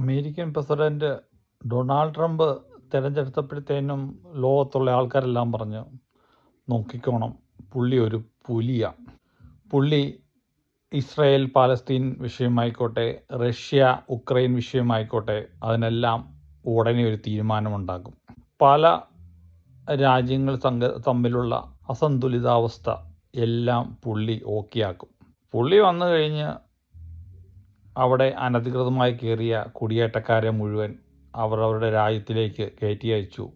American president Donald Trump തിരഞ്ഞെടുത്തപ്പോഴത്തേനും ലോകത്തുള്ള ആൾക്കാരെല്ലാം പറഞ്ഞു നോക്കിക്കോണം പുള്ളി ഒരു പുലിയാണ് പുള്ളി ഇസ്രായേൽ പാലസ്തീൻ വിഷയമായിക്കോട്ടെ റഷ്യ ഉക്രൈൻ വിഷയമായിക്കോട്ടെ അതിനെല്ലാം ഉടനെ ഒരു തീരുമാനമുണ്ടാകും പല രാജ്യങ്ങൾ സംഘ തമ്മിലുള്ള അസന്തുലിതാവസ്ഥ എല്ലാം പുള്ളി ഓക്കെയാക്കും. പുള്ളി വന്നു കഴിഞ്ഞ് അവിടെ അനധികൃതമായി കയറിയ കുടിയേറ്റക്കാരെ മുഴുവൻ അവർ അവരുടെ രാജ്യത്തിലേക്ക് കയറ്റി അയച്ചു.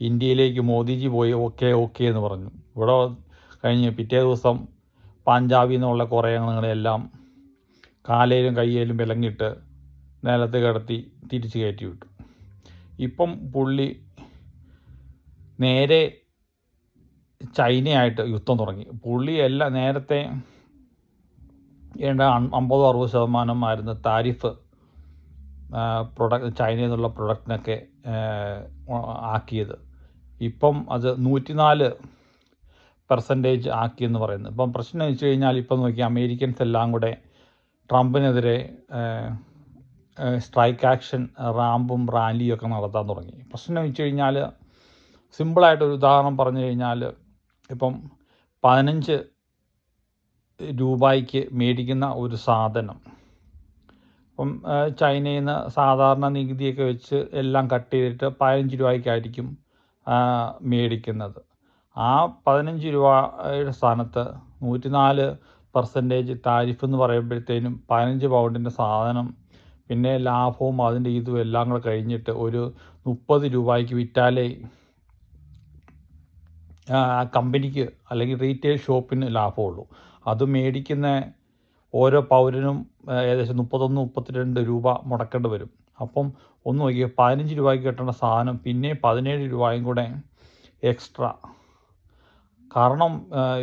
ഇന്ത്യയിലേക്ക് മോദിജി പോയി ഓക്കെ ഓക്കെ എന്ന് പറഞ്ഞു. ഇവിടെ കഴിഞ്ഞ് പിറ്റേ ദിവസം പഞ്ചാബിൽ നിന്നുള്ള കുറേ അംഗങ്ങളെല്ലാം കാലയിലും കയ്യിലും വിലങ്ങിട്ട് നിലത്ത് കിടത്തി തിരിച്ച് കയറ്റി വിട്ടു. ഇപ്പം പുള്ളി നേരെ ചൈനയായിട്ട് യുദ്ധം തുടങ്ങി. പുള്ളി എല്ലാ നേരത്തെ ഏണ്ട അമ്പതോ അറുപത് ശതമാനം ആയിരുന്ന താരിഫ് പ്രൊഡക്റ്റ് ചൈനയിൽ നിന്നുള്ള പ്രൊഡക്റ്റിനൊക്കെ ആക്കിയത്. ഇപ്പം അത് നൂറ്റിനാല് പെർസെന്റേജ് ആക്കിയെന്ന് പറയുന്നത്. ഇപ്പം പ്രശ്നം വെച്ച് കഴിഞ്ഞാൽ ഇപ്പം നോക്കി അമേരിക്കൻസ് എല്ലാം കൂടെ ട്രംപിനെതിരെ സ്ട്രൈക്ക് ആക്ഷൻ റാമ്പും റാലിയും ഒക്കെ നടത്താൻ തുടങ്ങി. പ്രശ്നം വെച്ച് കഴിഞ്ഞാൽ സിമ്പിളായിട്ടൊരു ഉദാഹരണം പറഞ്ഞു കഴിഞ്ഞാൽ ഇപ്പം പതിനഞ്ച് രൂപയ്ക്ക് മേടിക്കുന്ന ഒരു സാധനം. അപ്പം ചൈനയിൽ നിന്ന് സാധാരണ നികുതിയൊക്കെ വെച്ച് എല്ലാം കട്ട് ചെയ്തിട്ട് പതിനഞ്ച് രൂപയ്ക്കായിരിക്കും മേടിക്കുന്നത്. ആ പതിനഞ്ച് രൂപയുടെ സ്ഥാനത്ത് നൂറ്റിനാല് പെർസെന്റേജ് താരിഫ് എന്ന് പറയുമ്പോഴത്തേനും പതിനഞ്ച് പൗണ്ടിന്റെ സാധനം പിന്നെ ലാഭവും അതിന്റെ ഇതും എല്ലാം കൂടെ കഴിഞ്ഞിട്ട് ഒരു മുപ്പത് രൂപയ്ക്ക് വിറ്റാലേ കമ്പനിക്ക് അല്ലെങ്കിൽ റീറ്റെയിൽ ഷോപ്പിന് ലാഭമുള്ളൂ. അത് മേടിക്കുന്ന ഓരോ പൗരനും ഏകദേശം മുപ്പത്തൊന്ന് മുപ്പത്തിരണ്ട് രൂപ മുടക്കേണ്ടി വരും. അപ്പം ഒന്ന് നോക്കിയാൽ പതിനഞ്ച് രൂപയ്ക്ക് കിട്ടേണ്ട സാധനം പിന്നെ പതിനേഴ് രൂപയും കൂടെ എക്സ്ട്രാ. കാരണം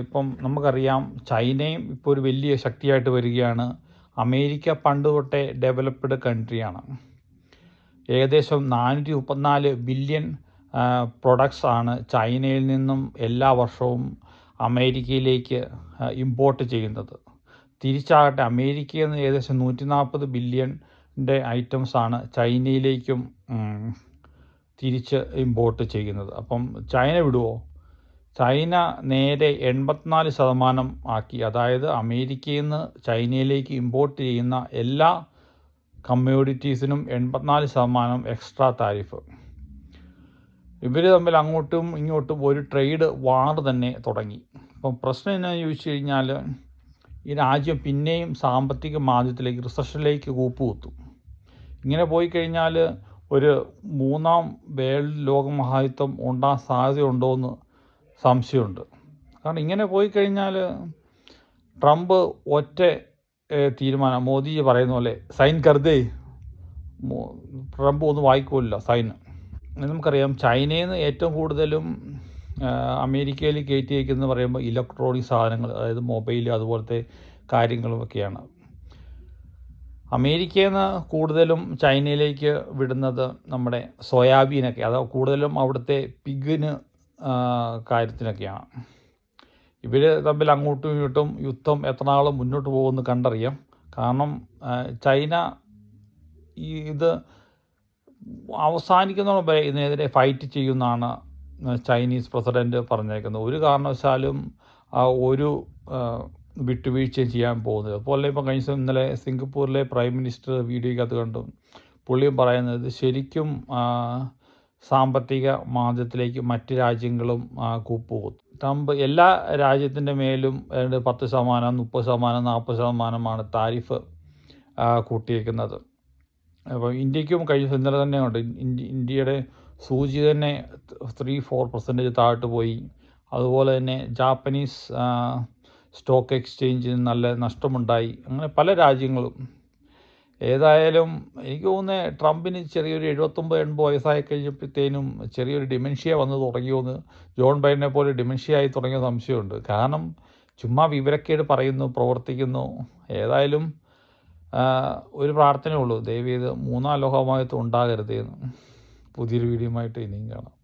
ഇപ്പം നമുക്കറിയാം ചൈനയും ഇപ്പോൾ ഒരു വലിയ ശക്തിയായിട്ട് വരികയാണ്. അമേരിക്ക പണ്ട് തൊട്ടേ ഡെവലപ്ഡ് കൺട്രിയാണ്. ഏകദേശം നാനൂറ്റി മുപ്പത്തിനാല് ബില്യൺ പ്രൊഡക്ട്സ് ആണ് ചൈനയിൽ നിന്നും എല്ലാ വർഷവും അമേരിക്കയിലേക്ക് ഇമ്പോർട്ട് ചെയ്യുന്നത്. തിരിച്ചാകട്ടെ അമേരിക്കയിൽ നിന്ന് ഏകദേശം നൂറ്റി നാൽപ്പത് ബില്യന്റെ ഐറ്റംസാണ് ചൈനയിലേക്കും തിരിച്ച് ഇമ്പോർട്ട് ചെയ്യുന്നത്. അപ്പം ചൈന വിടുവോ? ചൈന നേരെ എൺപത്തിനാല് ശതമാനം ആക്കി. അതായത് അമേരിക്കയിൽ നിന്ന് ചൈനയിലേക്ക് ഇമ്പോർട്ട് ചെയ്യുന്ന എല്ലാ കമ്മ്യൂണിറ്റീസിനും എൺപത്തിനാല് ശതമാനം എക്സ്ട്രാ താരിഫ് ഇവർ തമ്മിൽ അങ്ങോട്ടും ഇങ്ങോട്ടും ഒരു ട്രേഡ് വാർ തന്നെ തുടങ്ങി. അപ്പം പ്രശ്നം എന്നാന്ന് ചോദിച്ചു കഴിഞ്ഞാൽ ഈ രാജ്യം പിന്നെയും സാമ്പത്തിക മാന്ദ്യത്തിലേക്ക് റിസഷനിലേക്ക് കൂപ്പുകുത്തും. ഇങ്ങനെ പോയി കഴിഞ്ഞാൽ ഒരു മൂന്നാം വേൾഡ് ലോകമഹായുദ്ധം ഉണ്ടാകാൻ സാധ്യതയുണ്ടോ എന്ന് സംശയമുണ്ട്. കാരണം ഇങ്ങനെ പോയി കഴിഞ്ഞാൽ ട്രംപ് ഒറ്റ തീരുമാനം മോദിജി പറയുന്ന പോലെ സൈൻ കരുതേ. ട്രംപ് ഒന്നും വായിക്കുമല്ലോ സൈൻ നമുക്കറിയാം ചൈനയിൽ നിന്ന് ഏറ്റവും കൂടുതലും അമേരിക്കയിൽ കയറ്റി അയക്കുന്നത് പറയുമ്പോൾ ഇലക്ട്രോണിക് സാധനങ്ങൾ അതായത് മൊബൈൽ അതുപോലത്തെ കാര്യങ്ങളുമൊക്കെയാണ് അമേരിക്കയിൽ നിന്ന് കൂടുതലും ചൈനയിലേക്ക് വിടുന്നത് നമ്മുടെ സോയാബീനൊക്കെ അത് കൂടുതലും അവിടുത്തെ പിഗിന് കാര്യത്തിനൊക്കെയാണ്. ഇവർ തമ്മിൽ അങ്ങോട്ടും ഇങ്ങോട്ടും യുദ്ധം എത്ര നാൾ മുന്നോട്ട് പോകുമെന്ന് കണ്ടറിയാം. കാരണം ചൈന ഈ ഇത് അവസാനിക്കുന്ന ഇതിനെതിരെ ഫൈറ്റ് ചെയ്യുമെന്നാണ് ചൈനീസ് പ്രസിഡന്റ് പറഞ്ഞേക്കുന്നത്. ഒരു കാരണവശാലും ഒരു വിട്ടുവീഴ്ചയും ചെയ്യാൻ പോകുന്നത് അതുപോലെ ഇപ്പം കഴിഞ്ഞ ദിവസം ഇന്നലെ സിംഗപ്പൂരിലെ പ്രൈം മിനിസ്റ്റർ വീഡിയോയ്ക്കകത്ത് കണ്ടു പുള്ളിയും പറയുന്നത് ശരിക്കും സാമ്പത്തിക മാന്ദ്യത്തിലേക്ക് മറ്റ് രാജ്യങ്ങളും കൂപ്പുപോകും ട്രംപ് എല്ലാ രാജ്യത്തിന്റെ മേലും പത്ത് ശതമാനം മുപ്പത് ശതമാനം നാൽപ്പത് ശതമാനമാണ് താരിഫ് കൂട്ടിയേക്കുന്നത്. അപ്പോൾ ഇന്ത്യക്കും കഴിഞ്ഞ ഇന്നലെ തന്നെ ഉണ്ട്. ഇന്ത്യയുടെ സൂചി തന്നെ ത്രീ ഫോർ പെർസെന്റേജ് താഴ്ത്തു പോയി. അതുപോലെ തന്നെ ജാപ്പനീസ് സ്റ്റോക്ക് എക്സ്ചേഞ്ചിന് നല്ല നഷ്ടമുണ്ടായി. അങ്ങനെ പല രാജ്യങ്ങളും. ഏതായാലും എനിക്ക് തോന്നുന്നത് ട്രംപിന് ചെറിയൊരു എഴുപത്തൊമ്പത് എൺപത് വയസ്സായി കഴിഞ്ഞപ്പോഴത്തേനും ചെറിയൊരു ഡിമെൻഷ്യ വന്ന് തുടങ്ങിയോന്ന്. ജോൺ ബൈഡനെ പോലെ ഡിമെൻഷ്യ ആയി തുടങ്ങിയ സംശയമുണ്ട്. കാരണം ചുമ്മാ വിവരക്കേട് പറയുന്നു പ്രവർത്തിക്കുന്നു. ഏതായാലും ഒരു പ്രാർത്ഥനയുള്ളൂ ദയവ് ചെയ്ത് മൂന്നാം ലോകമായത്ത് ഉണ്ടാകരുത് എന്ന്. പുതിയൊരു വീഡിയോ ആയിട്ട് ഇനിയും കാണാം.